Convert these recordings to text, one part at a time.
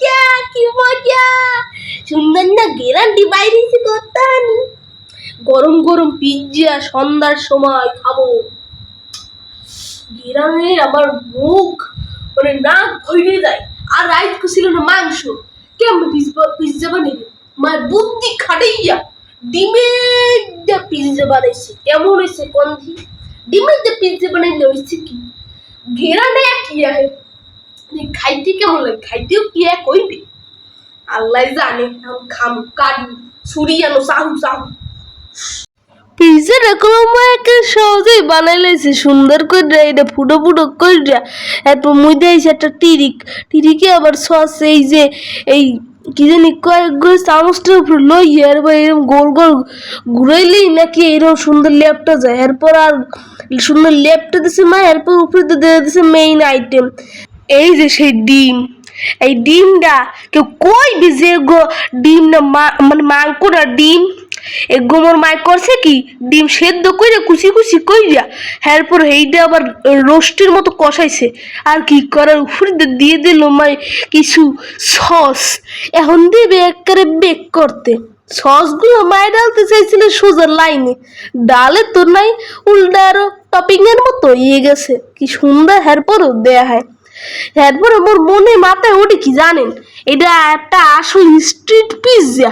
Guarantee গরম গরম pizza সন্ধ্যার সময় খাব। আমার মুখ মানে নাক ভরে যায়, আর রাইত ছিল না মাংস। কেমন পিজ্জা বানিয়ে মার বুদ্ধি খাটাইয়া ডিমের পিজ্জা বানাইছে। কেমন হয়েছে কন্ধি ডিমের পিজ্জা বানাইলে হয়েছে কি? ঘেরানে কি আছে খাইতে কেমন লাগে? খাইতেও কি এক হইবে আল্লাহ জানে, আমি খাম কাটি ছুরি আনো সাহু সাহু পিজা এরকম একটা সহজেই বানাই লাইছে সুন্দর করে এটা ফুটো ফুটো করে এরপর মুই দিয়েছে একটা টিরিক। টিরিকে আবার সস, এই যে, এই কি জানি কয়েকগুলো চামচটার উপর লইয়া এরপর এরকম গোল গোল ঘুরাইলেই নাকি এরকম সুন্দর লেপটা যায়। এরপর আর সুন্দর লেপটা দিছে মা, এরপর উপরে দিয়ে দিছে মেইন আইটেম এই যে সেই ডিম, এই ডিমটা কেউ কই যে গো? ডিম না মানে মাংকুরা ডিম? এ গোমর মাই করছে কি? ডিম সেদ্ধ কইরা কুচি কুচি কইরা এরপর এইটা আবার রোস্টের মতো কষাইছে। আর কি করার? উপরে দিয়ে দিল মাই কিছু সস। এখন দিবে একবারে বেক করতে। সসগুলো মায় ডালতে চাইছিল সোজা লাইনে। ডালে তো নাই, উল্টা আরও টপিং এর মতো ইয়ে গেছে। কি সুন্দর এরপরও দেয়া হয়। এরপরে মোর মনে মাথায় ওঠে কি জানেন? এটা একটা আসল স্ট্রিট পিৎজা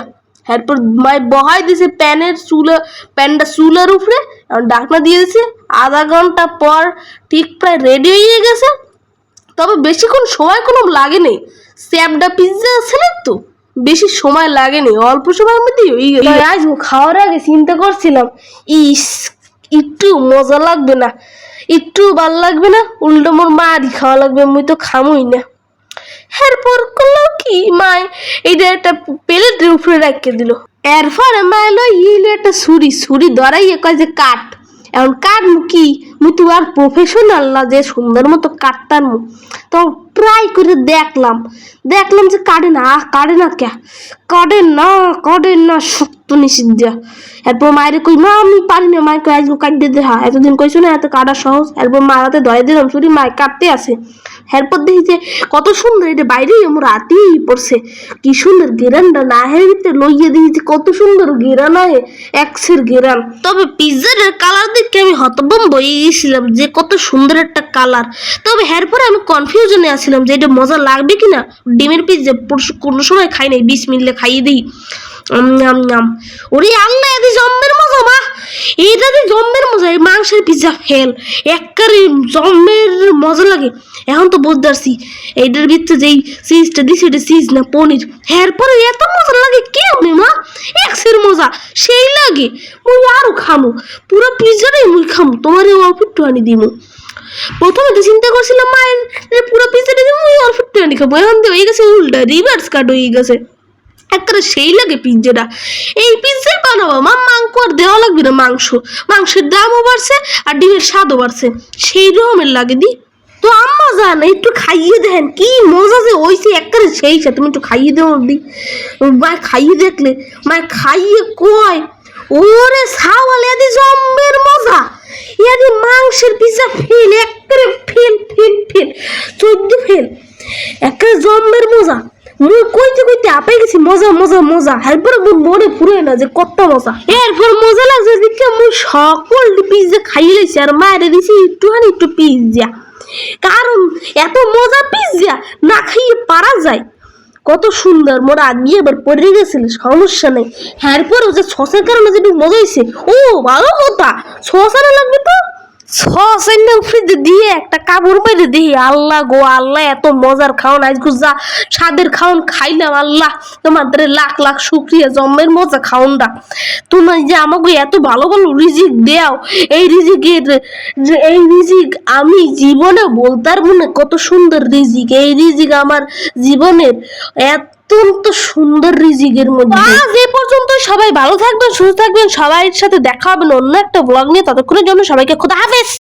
এরপর মাই বহাই দিছে প্যানের চুলা, প্যানটা চুলার উপরে, এখন ডাকনা দিয়ে দিছে, আধা ঘণ্টা পর ঠিক প্রায় রেডি হয়ে গেছে। তবে বেশিক্ষণ সময় কোনো লাগেনি। স্যাপডা পিৎজা ছিলেন তো? বেশি সময় লাগেনি, অল্প সময়ের মধ্যেই আজ খাওয়ার আগে চিন্তা করছিলাম, ইস, একটু মজা লাগবে না, একটু ভালো লাগবে না, উল্টো মোর মারই খাওয়া লাগবে আমি তো খামই না। এরপর করল কি মায় এইটা একটা প্লেটের উপরে রাখিয়ে দিল। এরপরে মায় লো ইলো একটা ছুরি ছুরি ধরাইয়ে কয় যে কাট। এখন কাট কি? মু তো আর প্রফেশনাল না যে সুন্দর মতো কাটতাম। তো ট্রাই করে দেখলাম। দেখলাম যে কাটে না, আহ কাটে না কে? কাটে না কাটে না, শক্ত নিষিদ্ধ। এরপর মায়ের কই, মা, আমি পারি না। মায়ের কই, আজকে কাটতে দে, হা। এতদিন কইছো না, এত কাটা সহজ। এরপর মা হাতে দিলাম ছুরি মায় কাটতে আছে। এরপর দেখি যে কত সুন্দর এটা বাইরেই আমার রাতেই পড়ছে। কি সুন্দর গেরানটা না হের ভিতরে লইয়ে দিয়েছি কত সুন্দর গেরান হয়, এক্সের গেরান। তবে পিৎজার কালার দেখে আমি হতভম্ব হয়ে গেছিলাম যে কত সুন্দর একটা কালার। তবে এরপরে আমি কনফিউশনে আছিলাম যে এটা মজা লাগবে কিনা? ডিমের পিৎজা পরশু, কোনো সময় খাই নাই, বিশ মিনিটে খাইয়ে দিই। ওরে আল্লাহ এদি জম্মের মজা মা! এইটা দিয়ে জম্মের মজা, এই মাংসের পিৎজা ফেল একবারে জম্মের মজা লাগে। এখন তো বুঝতে পারছি এইটার ভিতরে যেই চিজটা দিছি, এটা চিজ না পনির। এরপরে এত মজা লাগে কেমনি মা? এক্সের মজা, সেই লাগে। মুই আরও খামু। পুরো পিৎজাটাই মুই খামু। তোমার অল্প একটু আনি দিমু। প্রথমে তো চিন্তা করছিলাম, মায়ের পুরো দিয়ে মুই অল্প একটু আনি খাব। এখন তো হয়ে গেছে উল্টা রিভার্স কাট হয়ে গেছে। একবারে সেই লাগে পিজ্জাটা। এই পিৎজাই বানাবো, মা, মাংস আর দেওয়া লাগবে না, মাংস। মাংসের দামও বাড়ছে আর ডিমের স্বাদও বাড়ছে। সেই রকমের লাগে দি। তো আম্মা জান, একটু খাইয়ে দেন কি মজা যে ওইছে একবারে সেই সে। তুমি একটু খাইয়ে দেও দি। মা খাইয়ে দেখলে মা খাইয়ে কয়, ওরে সাওয়াল দি জম্মের মজা এদি মাংসের পিৎজা ফেল একবারে ফেল ফেল ফেল চোদ্দ ফেল একেবারে জম্মের মজা মুই কইতে কইতে আপে গেছি মজা মজা মজা। এরপরে মোর মনে পুরে না যে কত মজা। এরপর মজা লাগছে দেখে মুই সকল পিজ্জা খাইয়ে লাইছি আর মায়ের দিছি একটুখানি একটু পিজ্জা কারণ এত মজা পিজ্জা না খাইয়ে পারা যায়। কত সুন্দর মোর আগে এবার পড়ে গেছিল, সমস্যা নেই। এরপরও যে সসের কারণে যেটুকু মজা হয়েছে ও, ভালো কথা। সস লাগবে তো? একটা আল্লাহ গো, আল্লাহ, এত মজার খাওন। খাইলাম, আল্লাহ। লাখ লাখ জন্মের মজা খাওন দা। যে আমাকে এত ভালো ভালো রিজিক এই রিজিকের এই রিজিক আমি জীবনে বলতার মনে কত সুন্দর রিজিক। এই রিজিক আমার জীবনের অত্যন্ত সুন্দর রিজিকের মধ্যে। যে পর্যন্ত সবাই ভালো থাকবেন, সুস্থ থাকবেন সবাই সাথে দেখা হবে অন্য একটা ব্লগ নিয়ে। ততক্ষণের জন্য সবাইকে খোদা হাফেজ।